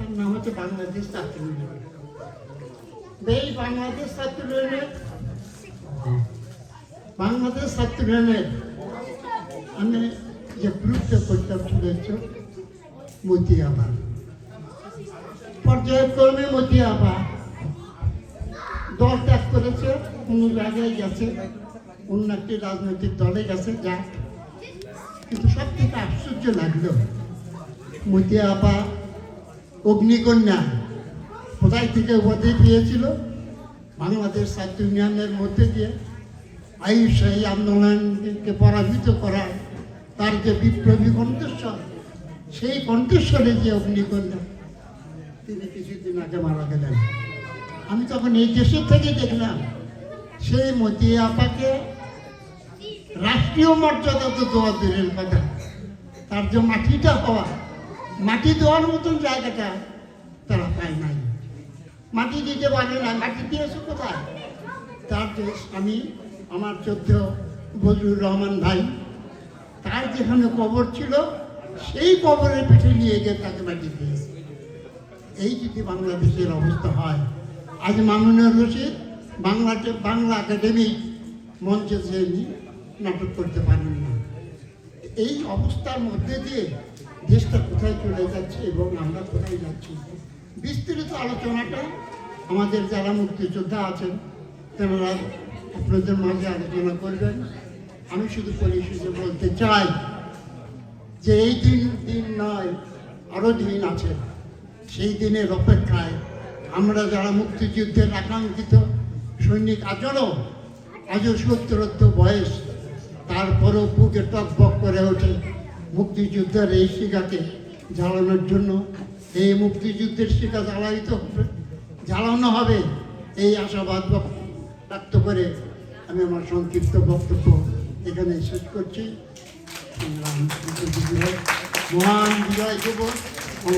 তার নাম হচ্ছে বাংলাদেশ ছাত্র ইউনিয়ন এই বাংলাদেশ ছাত্র ইউনিয়নের বাংলাদেশ ছাত্র ইউনিয়নের আমি যে গ্রুপটা করতাম শুনেছ, মতিয়াবা। পর্যায়ক্রমে মতিয়াবা দল ত্যাগ করেছে, কোনো জায়গায় গেছে, অন্য একটি রাজনৈতিক দলে গেছে যা কিন্তু সব থেকে আশ্চর্য লাগল মতিয়া আপা অগ্নিকন্যা কোথায় থেকে উপাধি পেয়েছিল? বাংলাদেশ ছাত্র ইউনিয়নের মধ্যে দিয়ে আয়ুষ আন্দোলনকে পরাজিত করার তার যে বিপ্লবী কণ্ঠস্বর, সেই কণ্ঠস্বরে যে অগ্নিকন্যা, তিনি কিছুদিন আগে মারা গেলেন। আমি তখন এই দেশের থেকে দেখলাম সেই মতিয়া আপাকে রাষ্ট্রীয় মর্যাদা তো দেওয়া দূরের কথা। তার যে মাটিটা হওয়া মাটি দেওয়ার মতন জায়গাটা তারা পায় নাই। মাটি দিতে পারে না, মাটি দিয়েছে কোথায়? তার যে স্বামী আমার চোদ্দ বজরুর রহমান ভাই, তার যেখানে কবর ছিল, সেই কবরের পিঠে নিয়ে গিয়ে তাকে মাটি দিয়েছে। এই যদি বাংলাদেশের অবস্থা হয়, আজ মামুনুর রশিদ বাংলাতে বাংলা একাডেমি মঞ্চে নাটক করতে পারেন না। এই অবস্থার মধ্যে দিয়ে দেশটা কোথায় চলে যাচ্ছে এবং আমরা কোথায় যাচ্ছি? বিস্তৃত আলোচনাটা আমাদের যারা মুক্তিযোদ্ধা আছেন তেনারা আপনাদের মাঝে আলোচনা করবেন। আমি শুধু পরিশেষে বলতে চাই যে এই দিন দিন নয় আরও দিন আছে। সেই দিনের অপেক্ষায় আমরা যারা মুক্তিযুদ্ধের আকাঙ্ক্ষিত সৈনিক আজও আজও সত্তরত্ব বয়স, তারপরেও বুকে টক টকবক করে ওঠে। মুক্তিযুদ্ধের এই শিকাকে জ্বালানোর জন্য এই মুক্তিযুদ্ধের শিকা জ্বালাইতে হবে, জ্বালানো হবে এই আশাবাদ ব্যক্ত করে আমি আমার সংক্ষিপ্ত বক্তব্য এখানে শেষ করছি। মহান বিজয় যুব ও